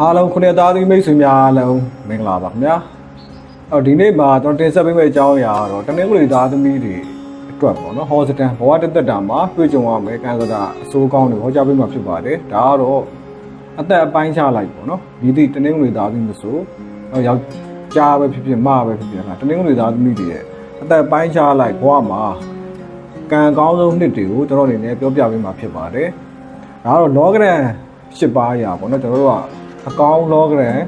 အားလုံးခုနှစ်သားသမီးမိတ်ဆွေများအားလုံးမင်္ဂလာပါခင်ဗျာအော်ဒီနေ့မှာကျွန်တော်တင်ဆက်ပေးမယ့်အကြောင်းအရာကတော့တနင်္ဂနွေသားသမီးတွေအတွက်ပေါ့နော်ဟောစတန်ဘဝတက်တက်တာမှာတွေ့ကြုံရမယ်ကံစကားအစိုးကောင်းတွေဟောကြားပေးမှာဖြစ်ပါတယ်ဒါကတော့အသက်အပိုင်းခြားလိုက်ပေါ့နော်ဒီဒီတနင်္ဂနွေသားသမီးမဆိုတော့ယောက်ျားပဲဖြစ်ဖြစ်မပဲဖြစ်ဖြစ်ဟာတနင်္ဂနွေသားသမီးတွေရဲ့အသက်အပိုင်းခြားလိုက်ဘဝမှာကံကောင်းဆုံးနှစ်တွေကိုကျွန်တော်အနေနဲ့ပြောပြပေးမှာဖြစ်ပါတယ်ဒါကတော့လောကရန်၈ပါးအရာပေါ့နော်ကျွန်တော်တို့က အကောင်းလောကရန်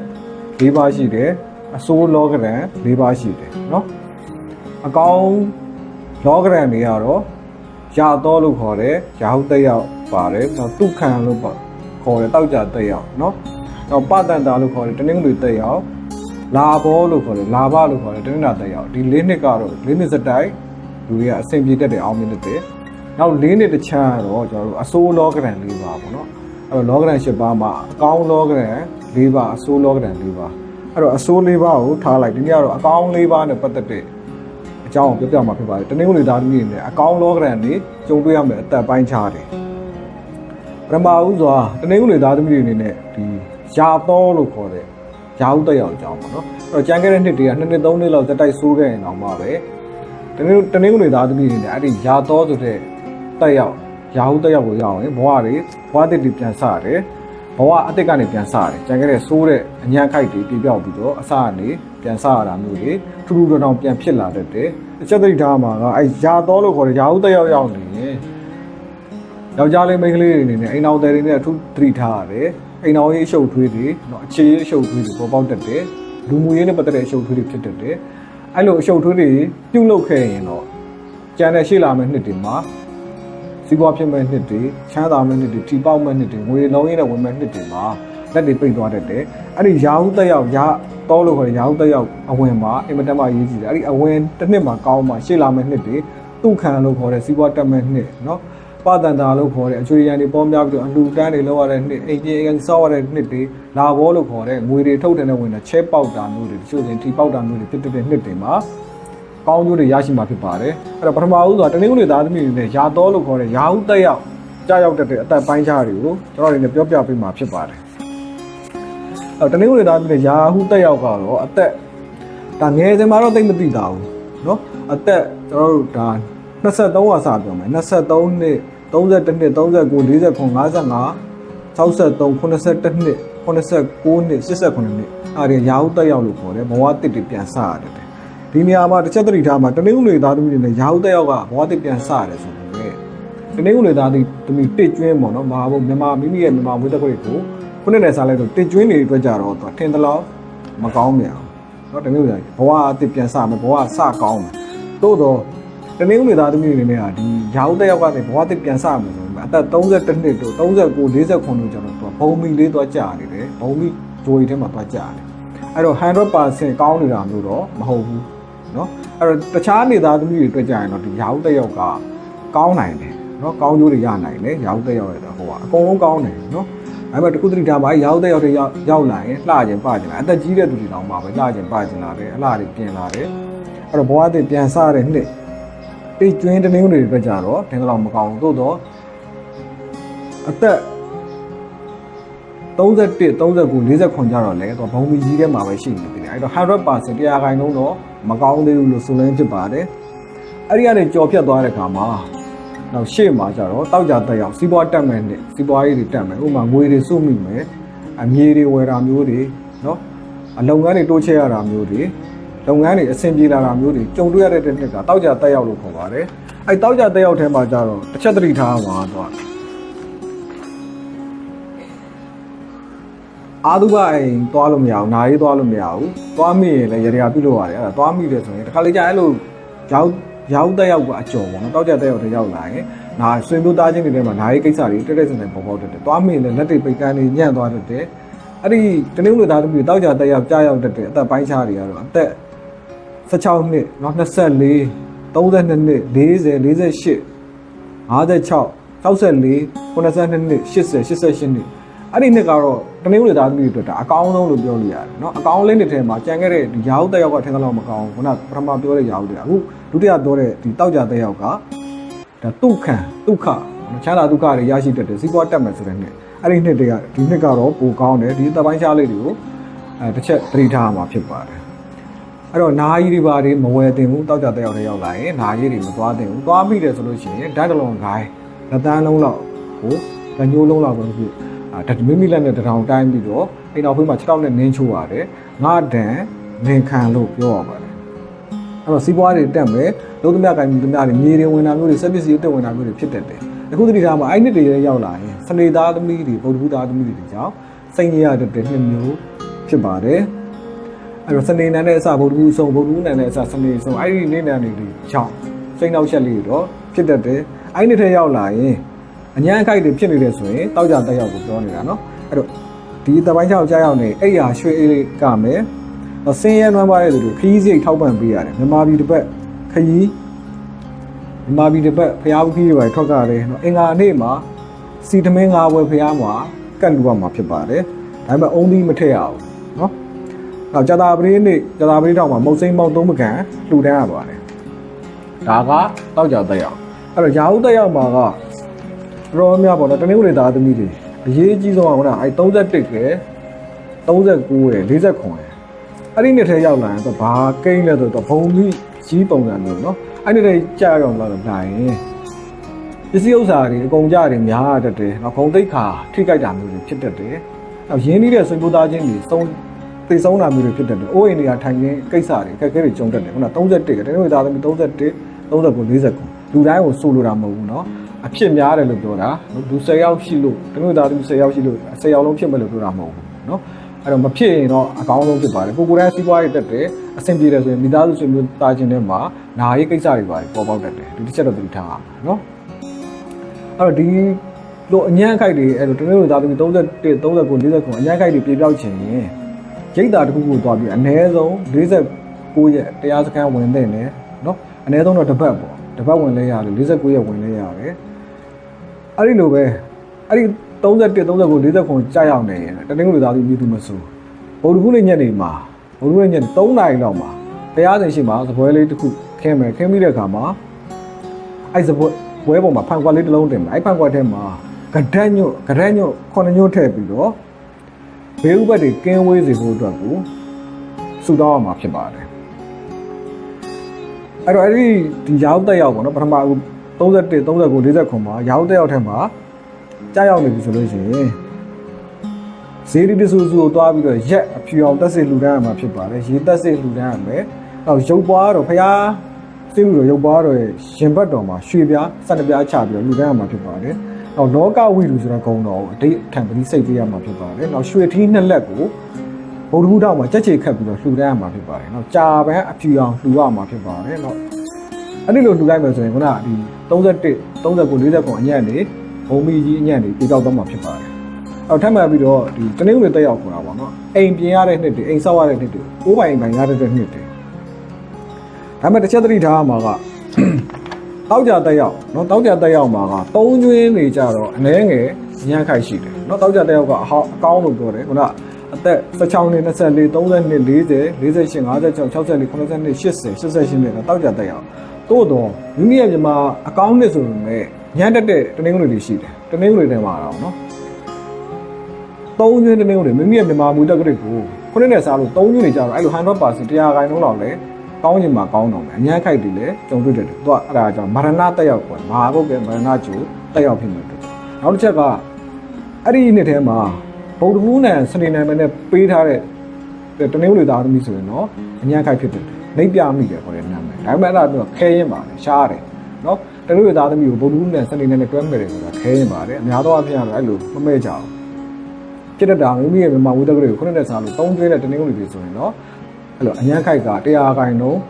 ၄ပါးရှိတယ်အဆိုးလောကရန်၄ပါးရှိတယ်เนาะအကောင်းလောကရန်တွေကတော့ရာတော်လို့ခေါ်တယ်ရာဟုတက်ရောက်ပါတယ်နောက်တုခံလို့ပေါ့ခေါ်တယ်တောက်ကြတက်ရောက်เนาะနောက်ပတန်တာလို့ခေါ်တယ်တနင်္ဂနွေတက်ရောက်လာဘောလို့ခေါ်တယ်လာဘလို့ခေါ်တယ်တနင်္လာတက်ရောက်ဒီ၄နှစ်ကတော့၄နှစ်စတိုက်လူတွေကအဆင်ပြေတတ်တယ်အောင်မြင်တတ်တယ်နောက်၄နှစ်တစ်ချမ်းကတော့ကျွန်တော်တို့အဆိုးလောကရန်၄ပါးပေါ့เนาะ အဲ့တော့လောကရန်၈ပါးမှာအကောင်းလောကရန်၄ပါးအဆိုးလောကရန်၄ပါးအဲ့တော့အဆိုး၄ပါးကိုထားလိုက်ဒီနေ့ကတော့အကောင်း၄ပါးနဲ့ပတ်သက်တဲ့အကြောင်းကိုပြောပြမှာဖြစ်ပါတယ်တနင်္ဂနွေသားသမီးတွေနဲ့အကောင်းလောကရန်တွေကြုံတွေ့ရမယ်အသက်ပိုင်းခြားတယ်ပရမဦးစွာတနင်္ဂနွေသားသမီးတွေအနေနဲ့ဒီရာတော်လို့ခေါ်တဲ့ရာဟုတက်ရောက်အကြောင်းပေါ့နော်အဲ့တော့ကြံခဲ့တဲ့နှစ်တွေကနှစ်နှစ်သုံးနှစ်လောက်သက်တိုက်ဆိုးခဲ့ရင်တော့မှပဲတနင်္တနင်္ဂနွေသားသမီးတွေနဲ့အဲ့ဒီရာတော်ဆိုတဲ့တက်ရောက် ရာဟုတက်ရောက်ကိုရအောင်ရင်ဘဝတွေဘဝတစ်တွေပြန်စရတယ်ဘဝအတိတ်ကနေပြန်စရတယ်ကြံခဲ့တဲ့ဆိုးတဲ့အညံ့ခိုက်တွေပြပြောက်ပြီးတော့အစကနေပြန်စရတာမျိုးတွေထူးထူးတောင်တောင်ပြန်ဖြစ်လာတတ်တယ်အချက်တိတ်ထားမှာကအဲရာတော်လို့ခေါ်တဲ့ရာဟုတက်ရောက်ရောက်နေရင်ယောက်ျားလေးမိန်းကလေးတွေအနေနဲ့အိမ်အောင်တွေတွေနဲ့အထူးသတိထားရတယ်အိမ်အောင်ရေးအရှုပ်ထွေးတွေနော်အခြေရေးအရှုပ်ထွေးတွေပေါ်ပေါက်တတ်တယ်လူမှုရေးနဲ့ပတ်သက်တဲ့အရှုပ်ထွေးတွေဖြစ်တတ်တယ်အဲ့လိုအရှုပ်ထွေးတွေပြုတ်လုခဲ့ရင်တော့ကြံတဲ့ရှိလာမယ့်နှစ်တွေမှာ စီးပွားဖြစ်မဲ့နှစ်တွေချမ်းသာမဲ့နှစ်တွေထိပေါက်မဲ့နှစ်တွေငွေလုံးရတဲ့ဝင်မဲ့နှစ်တွေမှာလက်တွေပိတ်သွားတတ်တယ်အဲ့ဒီရောင်းတက်ရောက်ရတော့လို့ခေါ်ရရောင်းတက်ရောက်အဝင်မှာအင်မတန်မှအရေးကြီးတယ်အဲ့ဒီအဝင်တစ်နှစ်မှာကောင်းမှရှေ့လာမဲ့နှစ်တွေသူ့ခံလို့ခေါ်တဲ့စီးပွားတက်မဲ့နှစ်နော်ပတန်တာလို့ခေါ်တဲ့အချွေရန်တွေပေါများပြီးတော့အလှူတန်းတွေလောက်ရတဲ့နှစ်အိမ်ကြီးအင်ဆောက်ရတဲ့နှစ်တွေလာဘောလို့ခေါ်တဲ့ငွေတွေထုတ်တဲ့ဝင်တဲ့ချဲပေါက်တာမျိုးတွေတချို့စဉ်ထိပေါက်တာမျိုးတွေဖြစ်တဲ့နှစ်တွေမှာ ကောင်းကျိုးတွေရရှိမှာဖြစ်ပါတယ်အဲ့တော့ပထမဦးဆိုတာတနင်္ဂနွေသားသမီးတွေနဲ့ရာတော်လို့ခေါ်တဲ့ရာဟုတက်ရောက်ကြားရောက်တတ်တဲ့အသက်ပိုင်းခြားတွေကိုကျွန်တော်တို့လည်းပြောပြပေးမှာဖြစ်ပါတယ်အဲ့တော့တနင်္ဂနွေသားသမီးတွေရာဟုတက်ရောက်ကတော့အသက်ဒါငယ်စဉ်မှာတော့တိတ်မသိတာဘူးเนาะအသက်ကျွန်တော်တို့ဒါ23ဟာစပြောမယ်23နှစ်31နှစ်39 49 55 63 81နှစ်89နှစ်89နှစ်အဲ့ဒီရာဟုတက်ရောက်လို့ခေါ်တယ်ဘဝတစ်တွေပြန်စရတယ် ဒီနေရာမှာတစ်ချက်တတိထားမှာတနင်္ဂနွေသားသမီးတွေနဲ့ရာဟုတက်ရောက်ကဘဝတစ်ပြန်စရတယ်ဆိုပေမဲ့တနင်္ဂနွေသားသမီးတစ်ကျွင်းပေါ့နော်မဟာဘုမြန်မာမိမိရဲ့မြန်မာမွေးတက်ခွေကိုခုနှစ်နဲ့စားလိုက်တော့တစ်ကျွင်းတွေအတွက်ကြတော့ထင်သလောက်မကောင်းမြန်အောင်နော်တနင်္ဂနွေဘဝအတစ်ပြန်စမယ်ဘဝစကောင်းမယ်သို့တော့တနင်္ဂနွေသားသမီးတွေနဲ့ဟာဒီရာဟုတက်ရောက်ကနေဘဝတစ်ပြန်စမယ်ဆိုရင်အသက်32နှစ်တို့39 49တို့ကျတော့ဘုံမီလေးသွားကြာနေတယ်ဘုံမီဂျိုရီထဲမှာသွားကြာတယ်အဲ့တော့100%ကောင်းနေတာမျိုးတော့မဟုတ်ဘူး နော်အဲ့တော့တခြားနေသားသမီးတွေတွေ့ကြရင်တော့ဒီရာဟုတက်ရောက်ကကောင်းနိုင်တယ်နော်ကောင်းကျိုးတွေရနိုင်တယ်ရာဟုတက်ရောက်ရတဲ့ဟိုကအကုန်လုံးကောင်းတယ်နော်အဲ့မဲ့တခုတတိထားပါရာဟုတက်ရောက်တဲ့ရောက်ရောက်လာရင်လှခြင်းပခြင်းလာအသက်ကြီးတဲ့သူတွေတောင်မှပဲလှခြင်းပခြင်းလာတယ်အလှတွေပြင်လာတယ်အဲ့တော့ဘဝအသစ်ပြန်စတဲ့နှစ်တိတ်ကျွင်းတနင်္ဂနွေတွေအတွက်ကြတော့တင်တော့မကောင်းဘူးသို့တော့အသက် 31 39 40ခွန်ကြတော့လေတော့ဘုံမီကြီးထဲမှာပဲရှိနေတယ်အဲ့တော့100%တရားခိုင်နှုန်းတော့မကောင်းသေးဘူးလို့ဆိုလင်းဖြစ်ပါတယ်အဲ့ဒီကနေကြော်ဖြတ်သွားတဲ့ခါမှာနောက်ရှေ့မှာကျတော့တောက်ကြတက်ရောက်စီးပွားတက်မယ်နဲ့စီးပွားရေးတွေတက်မယ်ဥပမာငွေတွေစုမိမယ်အမြေတွေဝယ်တာမျိုးတွေနော်အလုပ်ငန်းတွေတိုးချဲ့ရတာမျိုးတွေလုပ်ငန်းတွေအဆင်ပြေလာတာမျိုးတွေကြုံတွေ့ရတဲ့နှစ်ကတောက်ကြတက်ရောက်လို့ခေါ်ပါတယ်အဲ့တောက်ကြတက်ရောက်ထဲမှာကျတော့တစ်ချက်သတိထားပါတော့ အာသုဘအိမ်သွားလို့မရဘူးနားရေးသွားလို့မရဘူးသွားမိရင်လည်းရတရာပြုတ်လို့ရတယ်အဲ့ဒါသွားမိတယ်ဆိုရင်တစ်ခါလေကြာအဲ့လိုရောက်ရောက်တက်ရောက်ကအကျော်ပေါ့နော်တောက်ကြတက်ရောက်တက်ရောက်လာရင်နားဆွေမျိုးသားချင်းတွေထဲမှာနားရေးကိစ္စတွေတက်တက်ဆန်ဆန်ပေါ်ပေါက်တက်တယ်သွားမိရင်လည်းလက်တွေပိတ်ကန်းတွေညံ့သွားတတ်တယ်အဲ့ဒီတနင်္ဂနွေသားသမီးတောက်ကြတက်ရောက်ကြာရောက်တက်တယ်အသက်ပိုင်းခြားတွေကတော့အသက်16နှစ်နော်24 32နှစ်40 48 56 64 82 80 80 88 88နှစ် အဲ့ဒီနှစ်ကတော့တနင်္ဂနွေသားသမီးတွေအတွက်ဒါအကောင်းဆုံးလို့ပြောလို့ရတယ်เนาะအကောင်းလေးနှစ်ထဲမှာကြံခဲ့တဲ့ဒီရာဟုတက်ရောက်ကထင်သလောက်မကောင်းဘူးခုနပထမပြောတဲ့ရာဟုတွေအခုဒုတိယပြောတဲ့ဒီတောက်ကြတက်ရောက်ကဒါဒုက္ခံဒုက္ခချမ်းသာဒုက္ခတွေရရှိတတ်တယ်စီးပွားတက်မယ်ဆိုတဲ့နှစ် အဲ့ဒီနှစ်တွေကဒီနှစ်ကတော့ပိုကောင်းတယ်ဒီတပိုင်းချလေးတွေကိုအဲတစ်ချက်သတိထားမှာဖြစ်ပါတယ်အဲ့တော့နာကြီးတွေပါတွေမဝယ်တင်ဘူးတောက်ကြတဲ့ရောက်တဲ့ရောက်လာရင်နာကြီးတွေမသွားတင်ဘူးသွားမိတယ်ဆိုလို့ရှိရင်ဓာတ်တလုံးဂိုင်းလက်တန်းလုံးလောက်ကိုလက်ညှိုးလုံးလောက်ပဲဖြစ် အာဓာတ်မိမိလက်နဲ့တထောင်တိုင်းပြီးတော့အိမ်တော်ဖေးမှာ6တောက်နဲ့နင်းချိုးရတယ်ငါတန်နင်ခံလို့ပြောရပါတယ်အဲ့တော့စီးပွားတွေတက်မယ်လုံးသမျှကိုင်းသမျှတွေမြေတွေဝင်တာမျိုးတွေစက်ပစ္စည်းတွေတက်ဝင်တာမျိုးတွေဖြစ်တတ်တယ်အခုတတိထားမှာအဲ့နှစ်တွေရောက်လာရင်စနေသားသမီးတွေဗုဒ္ဓဘုသားသမီးတွေကြောင့်စိတ်ရရတဲ့နှစ်မျိုးဖြစ်ပါတယ်အဲ့တော့စနေနန်းနဲ့အစဗုဒ္ဓဘုဆုံးဗုဒ္ဓဘုနန်းနဲ့အစစနေဆုံးအဲ့ဒီနေ့နန်းတွေကြောင့်စိတ်နှောက်ရက်လေးတော့ဖြစ်တတ်တယ်အဲ့နှစ်ထဲရောက်လာရင် အញ្ញမ်းအခိုက်တွေဖြစ်နေတယ်ဆိုရင်တောက်ကြတက်ရောက်ကိုပြောနေတာเนาะအဲ့တော့ဒီတပိုင်းချောက်ကြားရောက်နေအဲ့ရရွှေအေးလေးကမယ်ဆင်းရဲနွမ်းပါတဲ့သူတို့ခရီးစိတ်ထောက်ပံ့ပေးရတယ်မြန်မာပြည်တစ်ပတ်ခရီးမြန်မာပြည်တစ်ပတ်ဖျားဘူးခီးတွေပဲထွက်ကြတယ်เนาะအင်္ဂါနေ့မှာစီသမင်းငါးဘွယ်ဖျားမှာကတ်လူရမှာဖြစ်ပါတယ်ဒါပေမဲ့အုံးသီးမထည့်ရအောင်เนาะနောက်ဂျာတာပရိနေ့ဂျာတာပရိတောင်မှာမုတ်စိမ့်မောက်သုံးမကန်လှူဒန်းရပါတယ်ဒါကတောက်ကြတက်ရောက်အဲ့တော့ရာဟုတက်ရောက်မှာက ရောများပေါ့နော်တနင်္ဂနွေသားသမီးတွေအရေးအကြီးဆုံးကဟိုကအဲ31ကဲ39ရယ်49ရယ်အဲ့ဒီနှစ်ထဲရောက်လာရင်တော့ဘာကိန်းလဲဆိုတော့ဘုံမိကြီးပုံစံမျိုးเนาะအဲ့ဒီထဲကြာရောက်လာတော့နိုင်ရင်ပစ္စည်းဥစ္စာတွေအကုန်ကြတွေများရတတ်တယ်เนาะဂုံတိတ်ခါထိကြိုက်တာမျိုးတွေဖြစ်တတ်တယ်နောက်ရင်းနှီးတဲ့ဆွေမျိုးသားချင်းတွေသုံးသိဆုံးတာမျိုးတွေဖြစ်တတ်တယ်အိုးအိမ်တွေကထိုင်ရင်းကိစ္စတွေအခက်အခဲတွေကြုံတတ်တယ်ခုန31ကတနင်္ဂနွေသားသမီး31 39 40လူတိုင်းကိုစိုးလိုတာမဟုတ်ဘူးเนาะ အဖြစ်များတယ်လို့ပြောတာလူ10ယောက်ရှိလို့တနင်္ဂနွေသားသမီး10ယောက်ရှိလို့10ယောက်လုံးဖြစ်မယ်လို့ပြောတာမဟုတ်ဘူးเนาะအဲ့တော့မဖြစ်ရင်တော့အကောင်းဆုံးဖြစ်ပါတယ်ကိုကိုယ်တိုင်စီးပွားရေးတက်တယ်အဆင်ပြေတယ်ဆိုရင်မိသားစုဆွေမျိုးသားချင်းတွေမှာနာရေးကိစ္စတွေပါတယ်ပေါ်ပေါက်တတ်တယ်ဒီတစ်ချက်တော့သတိထားအောင်เนาะအဲ့တော့ဒီလိုအញ្ញမ်းခိုက်တွေအဲ့လိုတနင်္ဂနွေသားသမီး31 39 40အញ្ញမ်းခိုက်တွေပြေပြောက်ချင်ရင်ရိတ်တာတစ်ခုခုသွားပြီးအနည်းဆုံး49ရက်တရားစခန်းဝင်တဲ့နဲ့เนาะအနည်းဆုံးတော့တစ်ပတ်ပေါ့တစ်ပတ်ဝင်လဲရတယ်49ရက်ဝင်လဲရတယ် အဲ့ဒီလိုပဲအဲ့ဒီ31 39 40ကြာရောက်နေရင်တနင်္ဂနွေသားသမီးသူမဆိုဗုဒ္ဓဘုနေ့ညနေမှာဗုဒ္ဓဘုနေ့ညနေ3နာရီလောက်မှာတရားစင်ရှိမှာစပွဲလေးတစ်ခုခင်းမယ်ခင်းပြီးတဲ့အခါမှာအဲ့စပွဲဘွဲပေါ်မှာဖန်ကွက်လေးတစ်လုံးတင်မယ်အဲ့ဖန်ကွက်ထဲမှာကဒက်ညွတ်ကဒက်ညွတ်ခုနှစ်ညွတ်ထည့်ပြီးတော့ဘေးဥပတ်တွေကင်းဝေးစေဖို့အတွက်ကိုဆူတောင်းရမှာဖြစ်ပါတယ်အဲ့တော့အဲ့ဒီဒီရောက်တက်ရောက်ပေါ့နော်ပထမအခု 31 39 40မှာရောက်တက်ရောက်ထဲမှာကြားရောက်နေပြီဆိုလို့ရှိရင်ဇေဒီတဆူဆူကိုတွားပြီးတော့ရက်အဖြူအောင်တက်စစ်လူတန်းရမှာဖြစ်ပါတယ်ရေတက်စစ်လူတန်းရမယ်နောက်ရုပ်ပွားတော့ဖျားစိတ်လူတော့ရုပ်ပွားတော့ရင်ဘတ်တော်မှာရွှေပြားစက်တပြားချပြီးတော့လူတန်းရမှာဖြစ်ပါတယ်နောက်လောကဝိလူဆိုတဲ့ဂုံတော်ကိုအတိတ်ထံပတိစိတ်ပေးရမှာဖြစ်ပါတယ်နောက်ရွှေထီးနှစ်လက်ကိုဗုဒ္ဓဘုရားမှာကြက်ချေခတ်ပြီးတော့လှူဒန်းရမှာဖြစ်ပါတယ်နောက်ကြာပန်းအဖြူအောင်လှူရမှာဖြစ်ပါတယ်နောက် အဲ့ဒီလိုလှူလိုက်မယ်ဆိုရင်ခုနကဒီ31 39 40အညံ့နေဘုံမီကြီးအညံ့နေပြေတော့တော့မှာဖြစ်ပါတယ်အော်ထပ်မှပြီးတော့ဒီတနေ့ဦးတွေတက်ရောက်ခေါ်တာပေါ့နော်အိမ်ပြင်ရတဲ့နှစ်တွေအိမ်ဆောက်ရတဲ့နှစ်တွေအိုးပိုင်ပိုင်ရတဲ့နှစ်တွေဒါပေမဲ့တစ်ချက်သတိထားမှာကတောက်ကြတက်ရောက်နော်တောက်ကြတက်ရောက်မှာကသုံးကျွင်းတွေကြတော့အနည်းငယ်ညံ့ခိုက်ရှိတယ်နော်တောက်ကြတက်ရောက်ကအဟောင်းအကောင်းလို့ပြောတယ်ခုနအသက်16နှစ်24 32 40 48 56 64 82 80 88နဲ့တောက်ကြတက်ရောက် သို့တော့မိမိရဲ့မြန်မာအကောင်းနဲ့ဆိုပေမဲ့ညံ့တက်တဲ့တင်းငွေတွေရှိတယ်တင်းငွေတွေထဲမှာတော့နော်သုံးညွှန်းတင်းငွေတွေမိမိရဲ့မြန်မာမူတက်ကြိတ်ကိုခုနှစ်နဲ့စားလို့သုံးညွှန်းနေကြတော့အဲ့လို100%တရားခိုင်နှုန်းလောက်လည်းကောင်းချင်မှာကောင်းတော့မယ်အများခိုက်တယ်လေကြုံတွေ့တယ်သူကအဲ့ဒါကြောင့်မရဏတက်ရောက်ကွာမာဟုတ်ကဲမရဏကျိုးတက်ရောက်ဖြစ်မှာတူနောက်တစ်ချက်ကအဲ့ဒီနှစ်ထဲမှာဗုဒ္ဓဘူးနဲ့စနေနိုင်မနဲ့ပေးထားတဲ့တနင်္ဂနွေသားသမီးဆိုရင်တော့အများခိုက်ဖြစ်တယ်လိပ်ပြမိတယ်ခေါ်တဲ့နာမ ဒါပေမဲ့အဲ့ဒါတော့ခဲရင်ပါတယ်ရှားတယ်နော်တနင်္ဂနွေသားသမီးကိုဗုဒ္ဓဘုနံစနေနိုင်နဲ့တွဲမဲ့တယ်ဆိုတာခဲရင်ပါတယ်အများသောအားဖြင့်ကတော့အဲ့လိုမမဲ့ကြအောင်ဖြစ်တဲ့တာမိမိရဲ့မြန်မာဝိတ္တကလေးကိုခုနှစ်နဲ့စားလို့သုံးကျွေးတဲ့တနင်္ဂနွေတွေဆိုရင်တော့အဲ့လိုအញ្ញမ်းခိုက်ကတရားခိုင်နှုန်း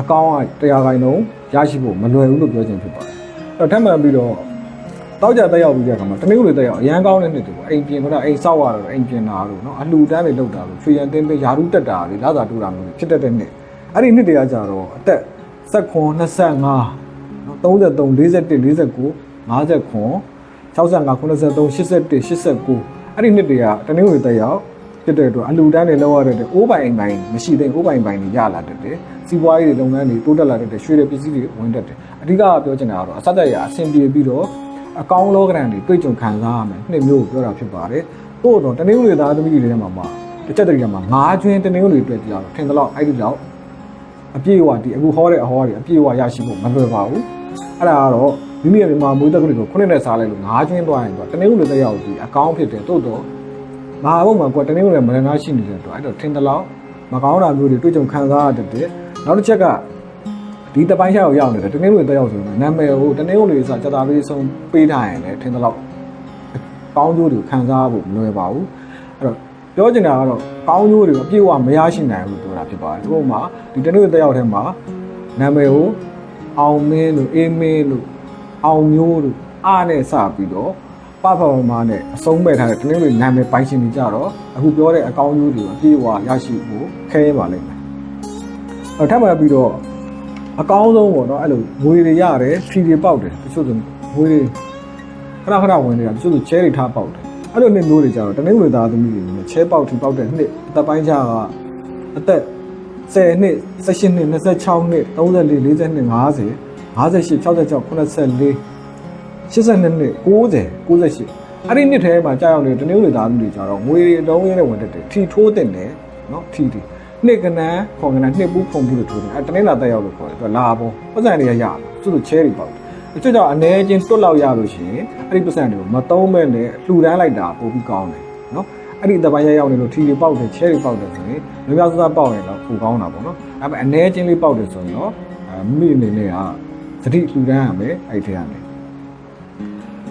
အကောင်းကတရားခိုင်နှုန်းရရှိဖို့မလွယ်ဘူးလို့ပြောချင်ဖြစ်ပါတယ်အဲ့တော့ထပ်မံပြီးတော့တောက်ကြတက်ရောက်ပြီးတဲ့အခါမှာတနင်္ဂနွေတက်ရောက်အရန်ကောင်းတဲ့နှစ်တွေပေါ့အိမ်ပြင်ကတော့အိမ်ဆောက်ရတော့အိမ်ပြင်တာလို့နော်အလှူဒန်းတွေလုပ်တာလို့ရွှေရန်တင်းတင်းယာရုတက်တာတွေလာသာတူတာမျိုးတွေဖြစ်တတ်တဲ့နှစ်အဲ့ဒီနှစ်တွေကကြတော့အသက် 16 25နော်33 41 49 59 65 83 81 89အဲ့ဒီနှစ်တွေကတနင်္ဂနွေတက်ရောက်ဖြစ်တဲ့အတွက်အလူတန်းတွေလောက်ရတဲ့အိုးပိုင်အိမ်ပိုင်မရှိတဲ့အိုးပိုင်ပိုင်တွေရလာတတ်တယ်စီးပွားရေးတွေလုပ်ငန်းတွေတိုးတက်လာတတ်တယ်ရွှေတွေပစ္စည်းတွေဝင်တတ်တယ်အဓိကပြောချင်တာကတော့အဆက်သက်ရအဆင်ပြေပြီးတော့အကောင်းလောကရန်တွေတွေ့ကြုံခံစားရမယ်နှစ်မျိုးကိုပြောတာဖြစ်ပါတယ်တို့တော့တနင်္ဂနွေသားသမီးတွေထဲမှာမှတစ်ချက်တည်းကမှာငါးကျွင်းတနင်္ဂနွေအတွက်ကြတော့ထင်တယ်လို့အဲ့ဒီတော့ အပြည့်အဝဒီအခုဟောတဲ့အဟောတွေအပြည့်အဝရရှိဖို့မလွယ်ပါဘူးအဲ့ဒါကတော့မိမိရဲ့မြန်မာမွေးတက်ကလေးကိုခုနှစ်နဲ့စားလိုက်လို့ငါးကျွင်းသွားရင်တော့တနင်္ဂနွေသက်ရောက်ဒီအကောင်းဖြစ်တယ်တို့တော့မဟာဘုံမှာကွာတနင်္ဂနွေမရနာရှိနေတဲ့တော့အဲ့တော့ထင်တယ်လို့မကောင်းတာမျိုးတွေတွေ့ကြုံခံစားရတဲ့နောက်တစ်ချက်ကဒီတပိုင်းရှာကိုရောက်နေတယ်တနင်္ဂနွေသက်ရောက်ဆိုရင်နာမည်ကိုတနင်္ဂနွေဆိုစက်တာလေးဆုံးပေးထားရင်လည်းထင်တယ်လို့ကောင်းကျိုးတွေကိုခံစားဖို့မလွယ်ပါဘူးအဲ့တော့ ပြောချင်တာကတော့ကောင်းကျိုးတွေကိုအပြည့်အဝမရရှိနိုင်ဘူးလို့ပြောတာဖြစ်ပါတယ်ဒီပုံမှာဒီတနေ့တစ်ယောက်ထဲမှာနာမည်ကိုအောင်မင်းလို့အေးမင်းလို့အောင်မျိုးလို့အားနဲ့စပြီးတော့ပပပမာနဲ့အဆုံးမဲ့ထားတဲ့တနေ့လေးနာမည်ပိုင်ရှင်တွေကြတော့အခုပြောတဲ့အကောင်းကျိုးတွေကိုအပြည့်အဝရရှိဖို့ခဲရပါလိမ့်မယ်အဲ့ထပ်မှပြီးတော့အကောင်းဆုံးပေါ့နော်အဲ့လိုငွေတွေရတယ်ဖြီတွေပေါက်တယ်တချို့ဆိုငွေတွေခဏခဏဝင်နေတာတချို့ဆိုချဲတွေထားပေါက်တယ် အဲ့လိုနှစ်မျိုးတွေကြတော့တနင်္ဂနွေသားသမီးတွေနဲ့ချဲပေါက်ထီပေါက်တဲ့နှစ်အသက်ပိုင်းခြားကအသက်10နှစ်18နှစ်26နှစ်34 40နှစ်50 58 66 84 82နှစ်90 98အဲ့ဒီနှစ်ထဲမှာကြာရောက်နေတဲ့တနင်္ဂနွေသားသမီးတွေကြတော့ငွေတွေအတုံးရင်းနဲ့ဝင်တတ်တယ်ထီထိုးတဲ့တယ်နော်ထီတွေနှစ်ကနန်းခေါ်ကနန်းနှစ်ပူးခုံပူးလို့ထိုးတယ်အဲ့တနင်္လာတက်ရောက်လို့ခေါ်တယ်သူကလာပေါ်ပတ်စံတွေကရတယ်သူတို့ချဲတွေပေါက် တယ်အချွတ်ကြောင့်အနေချင်းတွတ်လောက်ရလို့ရှိရင်အဲ့ဒီပတ်စံတွေကိုမသုံးမဲ့နဲ့လှူဒန်းလိုက်တာပိုပြီးကောင်းတယ်နော်အဲ့ဒီတပိုင်းရရောက်နေလို့ထီတွေပေါက်တယ်ချဲတွေပေါက်တယ်ဆိုရင်လူများစစပေါက်ရင်တော့ပိုကောင်းတာပေါ့နော်အဲ့မဲ့အနေချင်းလေးပေါက်တယ်ဆိုရင်တော့အမိအနေနဲ့ကသတိလှူဒန်းရမယ်အဲ့ဒီထဲကနေ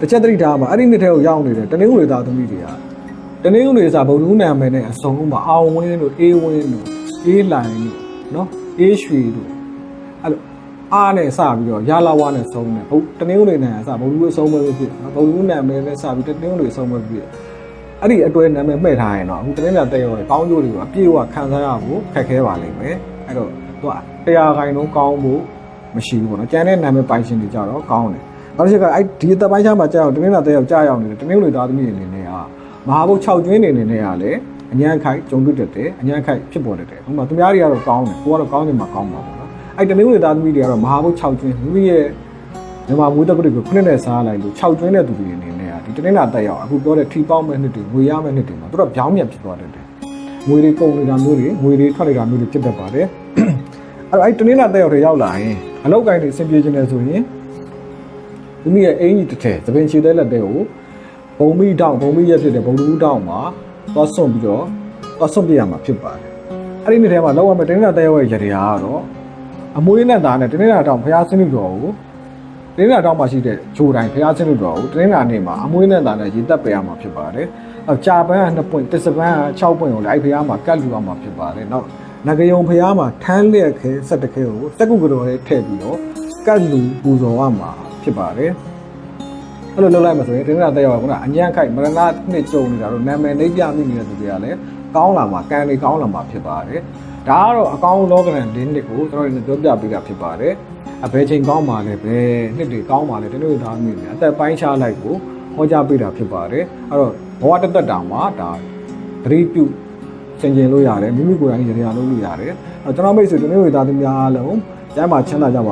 တစ်ချက်သတိထားမှာအဲ့ဒီနှစ်ထဲကိုရောက်နေတဲ့တနင်္ဂနွေသားသမီးတွေကတနင်္ဂနွေစာဗုဒ္ဓဦးနာမည်နဲ့အစုံမှာအောင်ဝင်းတို့အေးဝင်းတို့အေးလိုင်တို့နော်အေးရွှေတို့အဲ့လို အားနဲ့စပြီးတော့ရလာဝါနဲ့ဆုံးတယ်ဘုတနင်္ဂနွေနဲ့စဘုံလူအဆုံးပဲဖြစ်ဘုံလူနာမည်နဲ့စပြီးတနင်္ဂနွေဆုံးပဲဖြစ်အဲ့ဒီအတွဲနာမည်မှဲ့ထားရင်တော့အခုတနင်္လာတက်ရောကောင်းကျိုးတွေကိုအပြည့်အဝခံစားရဖို့ခက်ခဲပါလိမ့်မယ်အဲ့တော့သူကတရားခိုင်လုံးကောင်းဖို့မရှိဘူးပေါ့နော်ကျန်တဲ့နာမည်ပိုင်ရှင်တွေကြတော့ကောင်းတယ်နောက်တစ်ချက်ကအဲ့ဒီတပိုင်းချမ်းမှာကြာအောင်တနင်္လာတက်ရောက်ကြာရောက်နေတယ်တနင်္ဂနွေသားသမီးတွေအနေနဲ့ကမဟာဘုတ်6ကျွင်းနေနေနဲ့ကလည်းအញ្ញံခိုက်ဂျုံတွတ်တက်တယ်အញ្ញံခိုက်ဖြစ်ပေါ်တတ်တယ်ဟိုမှာသူများတွေကတော့ကောင်းတယ်ကိုကတော့ကောင်းတယ်မှာကောင်းပါပေါ့နော် အဲ့တနင်္ဂနွေသားသမီးတွေကတော့မဟာဘုတ်6ကျွင်းမိမိရဲ့မြန်မာမွေးတက္ကသိုလ်ကိုခုနှစ်နဲ့စားလိုက်လို့6ကျွင်းတဲ့သူတွေအနေနဲ့ကဒီတနင်္လာတက်ရောက်အခုပြောတဲ့ထီပေါက်မဲ့နှစ်တွေငွေရမဲ့နှစ်တွေမှာသူတို့ကပြောင်းပြန်ဖြစ်သွားတတ်တယ်ငွေတွေကုန်နေတာမျိုးတွေငွေတွေထွက်နေတာမျိုးတွေဖြစ်တတ်ပါတယ်အဲ့တော့အဲ့တနင်္လာတက်ရောက်တွေရောက်လာရင်အလောက်ကိုင်းတွေအဆင်ပြေခြင်းနဲ့ဆိုရင်မိမိရဲ့အင်ကြီးတစ်ထည်သပင်ချီတဲ့လက်တဲ့ကိုဘုံမိတောင်းဘုံမိရက်ဖြစ်တဲ့ဘုံလူတောင်းမှာသွားဆွန့်ပြီးတော့သွားဆွန့်ပြရမှာဖြစ်ပါတယ်အဲ့ဒီနေ့ထဲမှာလောက်ရမယ့်တနင်္လာတက်ရောက်ရဲ့ရတရားကတော့ အမွေးနဲ့သားနဲ့တနင်္လာတောင်ဖျားဆင်းလို့တော်ကိုတနင်္လာတောင်မှာရှိတဲ့ဂျိုတိုင်းဖျားဆင်းလို့တော်ကိုတနင်္လာနေ့မှာအမွေးနဲ့သားနဲ့ရေတက်ပယ်ရမှာဖြစ်ပါတယ်။အော်ကြာပန်းက2ပွင့်တစ်စပန်းက6ပွင့်ကိုလည်းအဲ့ဖျားမှာကတ်လူရမှာဖြစ်ပါတယ်။နောက်နဂယုံဖျားမှာထန်းလျက်ခဲဆက်တခဲကိုတက်ကုကတော်လေးထည့်ပြီးတော့ကတ်လူပူဇော်ရမှာဖြစ်ပါတယ်။အဲ့လိုလုပ်လိုက်မှဆိုရင်တနင်္လာတက်ရောခုနအញ្ញံခိုက်မရဏနှစ်ကြုံနေတာတော့နာမည်နှိပ်ပြမိနေတဲ့သူတွေကလည်းကောင်းလာမှာကံတွေကောင်းလာမှာဖြစ်ပါတယ်။ ဒါကတော့အကောင်းလောကရန်၄နှစ်ကိုကျွန်တော်တို့ပြောပြပေးတာဖြစ်ပါတယ်။အဘယ်ချိန်ကောင်းပါလဲဘယ်နှစ်တွေကောင်းပါလဲတနေ့သားမျိုးတွေအသက်ပိုင်းခြားလိုက်ကိုဟောကြားပေးတာဖြစ်ပါတယ်။အဲ့တော့ဘဝတစ်သက်တာမှာဒါသတိပြုစင်ကြင်လို့ရတယ်မိမိကိုယ်တိုင်ရရလုပ်လို့ရတယ်။အဲ့တော့ကျွန်တော်မိတ်ဆွေတနေ့သားသမီးများအားလုံးကျမ်းမာချမ်းသာကြပါ